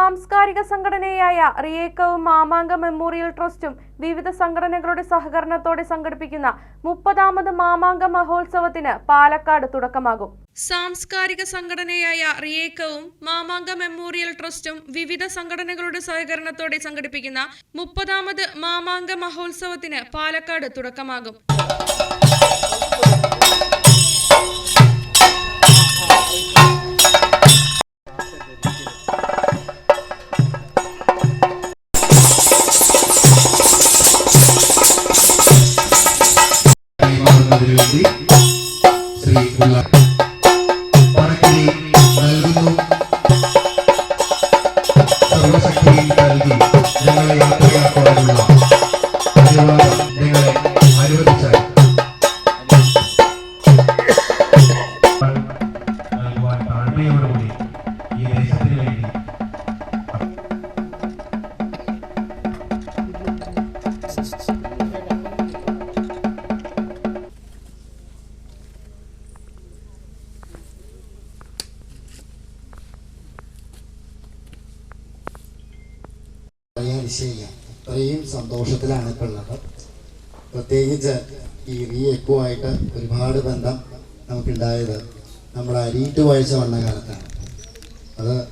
സാംസ്കാരിക സംഘടനയായ റിയേക്കവും മാമാങ്ക മെമ്മോറിയൽ ട്രസ്റ്റും വിവിധ സംഘടനകളുടെ സഹകരണത്തോടെ സംഘടിപ്പിക്കുന്ന മുപ്പതാമത് മാമാങ്ക മഹോത്സവത്തിന് പാലക്കാട് തുടക്കമാകും. സാംസ്കാരിക സംഘടനയായ റിയേക്കവും മാമാങ്ക മെമ്മോറിയൽ ട്രസ്റ്റും വിവിധ സംഘടനകളുടെ സഹകരണത്തോടെ സംഘടിപ്പിക്കുന്ന മുപ്പതാമത് മാമാങ്ക മഹോത്സവത്തിന് പാലക്കാട് തുടക്കമാകും. കൈമാറുന്നതിന് വേണ്ടി ശ്രീ പിള്ള പണക്കിനി നൽകുന്നു. സർവശക്തിയും നൽകി ഞങ്ങളെ യാത്രയാക്കുവാനുള്ള അനുവാദം നിങ്ങളെ അനുവദിച്ചാൽ നൽകുവാൻ താഴ്മയോടുകൂടി വിഷയമില്ല അത്രയും സന്തോഷത്തിലാണ് ഇപ്പോൾ ഉള്ളത് പ്രത്യേകിച്ച് ഈ റീ എക്കോ ആയിട്ട് ഒരുപാട് ബന്ധം നമുക്കുണ്ടായത് നമ്മുടെ അരിയിട്ട് വായിച്ച വന്ന കാലത്താണ്. അത്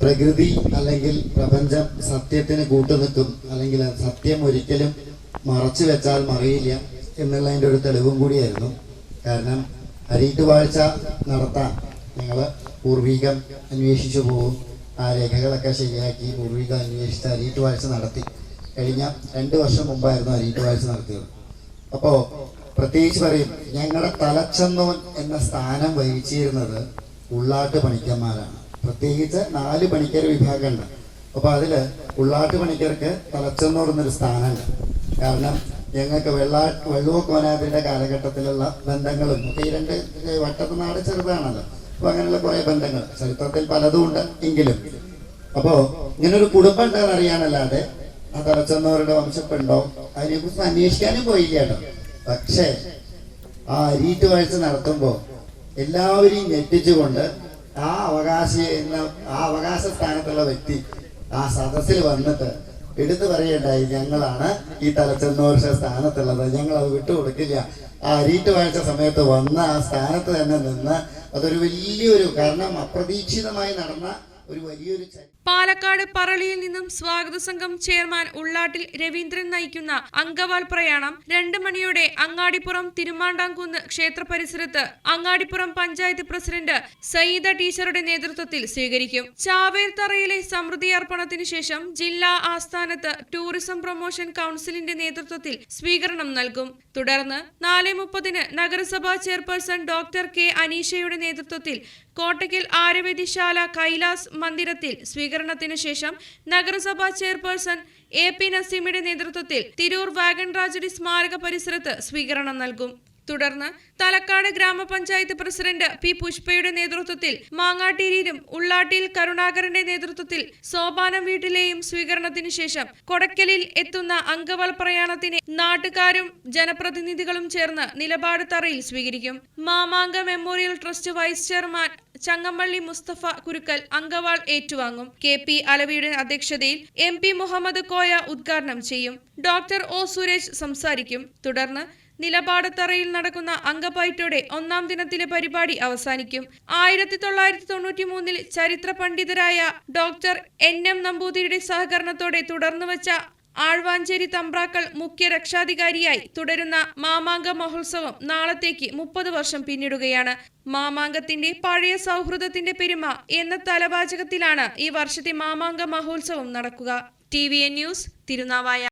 പ്രകൃതി അല്ലെങ്കിൽ പ്രപഞ്ചം സത്യത്തിന് കൂട്ടുനിൽക്കും അല്ലെങ്കിൽ സത്യം ഒരിക്കലും മറച്ചു വെച്ചാൽ മറിയില്ല എന്നുള്ളതിന്റെ ഒരു തെളിവും കൂടിയായിരുന്നു. കാരണം അരിയിട്ട് വാഴ്ച നടത്താൻ ഞങ്ങൾ പൂർവികം അന്വേഷിച്ചു പോകും. ആ രേഖകളൊക്കെ ശരിയാക്കി പൂർവിക അന്വേഷിച്ച് അരീട്ട് വാഴ്ച നടത്തി. കഴിഞ്ഞ രണ്ട് വർഷം മുമ്പായിരുന്നു അരീട്ട് വാഴ്ച നടത്തിയത്. അപ്പോൾ പ്രത്യേകിച്ച് പറയും ഞങ്ങളുടെ തലച്ചെന്നോൻ എന്ന സ്ഥാനം വഹിച്ചിരുന്നത് ഉള്ളാട്ട് പണിക്കന്മാരാണ്. പ്രത്യേകിച്ച് നാല് പണിക്കർ വിഭാഗമുണ്ട് അപ്പോൾ അതിൽ ഉള്ളാട്ട് പണിക്കർക്ക് തലച്ചെന്നോർ എന്നൊരു സ്ഥാനമുണ്ട് കാരണം ഞങ്ങൾക്ക് വെള്ളാ വെള്ളൂക്കോനാഥിന്റെ കാലഘട്ടത്തിലുള്ള ബന്ധങ്ങളും ഈ രണ്ട് വട്ടത്ത് നാട് ചെറുതാണല്ലോ. അപ്പൊ അങ്ങനെയുള്ള കുറെ ബന്ധങ്ങൾ. ചരിത്രത്തിൽ പലതും ഉണ്ട് എങ്കിലും. അപ്പോ ഇങ്ങനൊരു കുടുംബം ഉണ്ടെന്ന് അറിയാനല്ലാതെ ആ തലച്ചെന്നവരുടെ വംശപ്പുണ്ടോ? അതിനെക്കുറിച്ച് അന്വേഷിക്കാനും പോയില്ല കേട്ടോ. പക്ഷേ ആ അരീറ്റ് വാഴ്ച നടത്തുമ്പോൾ എല്ലാവരെയും ഞെട്ടിച്ചുകൊണ്ട് ആ അവകാശ ആ അവകാശ സ്ഥാനത്തുള്ള വ്യക്തി ആ സദസ്സിൽ വന്നിട്ട് എടുത്തു പറയണ്ടായി ഞങ്ങളാണ് ഈ തലച്ചെന്നോർഷ സ്ഥാനത്തുള്ളത്. ഞങ്ങൾ അത് വിട്ടുകൊടുക്കില്ല. ആ അരീറ്റ് വാഴ്ച സമയത്ത് വന്ന ആ സ്ഥാനത്ത് തന്നെ നിന്ന് അതൊരു വലിയൊരു കാരണം അപ്രതീക്ഷിതമായി നടന്ന ഒരു വലിയൊരു പാലക്കാട് പറളിയിൽ നിന്നും സ്വാഗത സംഘം ചെയർമാൻ ഉള്ളാട്ടിൽ രവീന്ദ്രൻ നയിക്കുന്ന അങ്കവാൽ പ്രയാണം രണ്ട് മണിയോടെ അങ്ങാടിപ്പുറം തിരുമാണ്ടാംകുന്ന് ക്ഷേത്ര പരിസരത്ത് അങ്ങാടിപ്പുറം പഞ്ചായത്ത് പ്രസിഡന്റ് സയ്യിദ ടീച്ചറുടെ നേതൃത്വത്തിൽ സ്വീകരിക്കും. ചാവേർ തറയിലെ സമൃദ്ധി അർപ്പണത്തിനു ശേഷം ജില്ലാ ആസ്ഥാനത്ത് ടൂറിസം പ്രൊമോഷൻ കൗൺസിലിന്റെ നേതൃത്വത്തിൽ സ്വീകരണം നൽകും. തുടർന്ന് നാല് മുപ്പതിന് നഗരസഭാ ചെയർപേഴ്സൺ ഡോക്ടർ കെ അനീഷയുടെ നേതൃത്വത്തിൽ കോട്ടയ്ക്കൽ ആര്യവേദിശാല കൈലാസ് മന്ദിരത്തിൽ സ്വീകരണത്തിനു ശേഷം നഗരസഭാ ചെയർപേഴ്സൺ എ പി നസീമിന്റെ നേതൃത്വത്തിൽ തിരൂർ വാഗൺ ട്രാജഡി സ്മാരക പരിസരത്ത് സ്വീകരണം നൽകും. തുടർന്ന് തലക്കാട് ഗ്രാമപഞ്ചായത്ത് പ്രസിഡന്റ് പി പുഷ്പയുടെ നേതൃത്വത്തിൽ മാങ്ങാട്ടീരിയിലും ഉള്ളാട്ടിയിൽ കരുണാകരന്റെ നേതൃത്വത്തിൽ സോപാനം വീട്ടിലെയും സ്വീകരണത്തിനു ശേഷം കൊടക്കലിൽ എത്തുന്ന അങ്കവൽ പ്രയാണത്തിനെ നാട്ടുകാരും ജനപ്രതിനിധികളും ചേർന്ന് നിലപാട് തറയിൽ സ്വീകരിക്കും. Mamanka memorial trust vice chairman Changampally Mustafa Kurukkal അങ്കവാൾ ഏറ്റുവാങ്ങും. കെ പി അലവിയുടെ അധ്യക്ഷതയിൽ എം പി മുഹമ്മദ് കോയ ഉദ്ഘാടനം ചെയ്യും. ഡോക്ടർ ഒ സുരേഷ് സംസാരിക്കും. തുടർന്ന് നിലപാടത്തറയിൽ നടക്കുന്ന അങ്കപ്പയറ്റോടെ ഒന്നാം ദിനത്തിലെ പരിപാടി അവസാനിക്കും. ആയിരത്തി തൊള്ളായിരത്തി തൊണ്ണൂറ്റി മൂന്നിൽ ചരിത്ര പണ്ഡിതരായ ഡോക്ടർ എൻ എം നമ്പൂതിരിയുടെ സഹകരണത്തോടെ തുടർന്നു വച്ച ആഴ്വാഞ്ചേരി തമ്പ്രാക്കൾ മുഖ്യ രക്ഷാധികാരിയായി തുടരുന്ന മാമാങ്ക മഹോത്സവം നാളത്തേക്ക് മുപ്പത് വർഷം പിന്നിടുകയാണ്. മാമാങ്കത്തിന്റെ പഴയ സൗഹൃദത്തിന്റെ പെരുമ എന്ന തലവാചകത്തിലാണ് ഈ വർഷത്തെ മാമാങ്ക മഹോത്സവം നടക്കുക. T V N news Thirunavaya.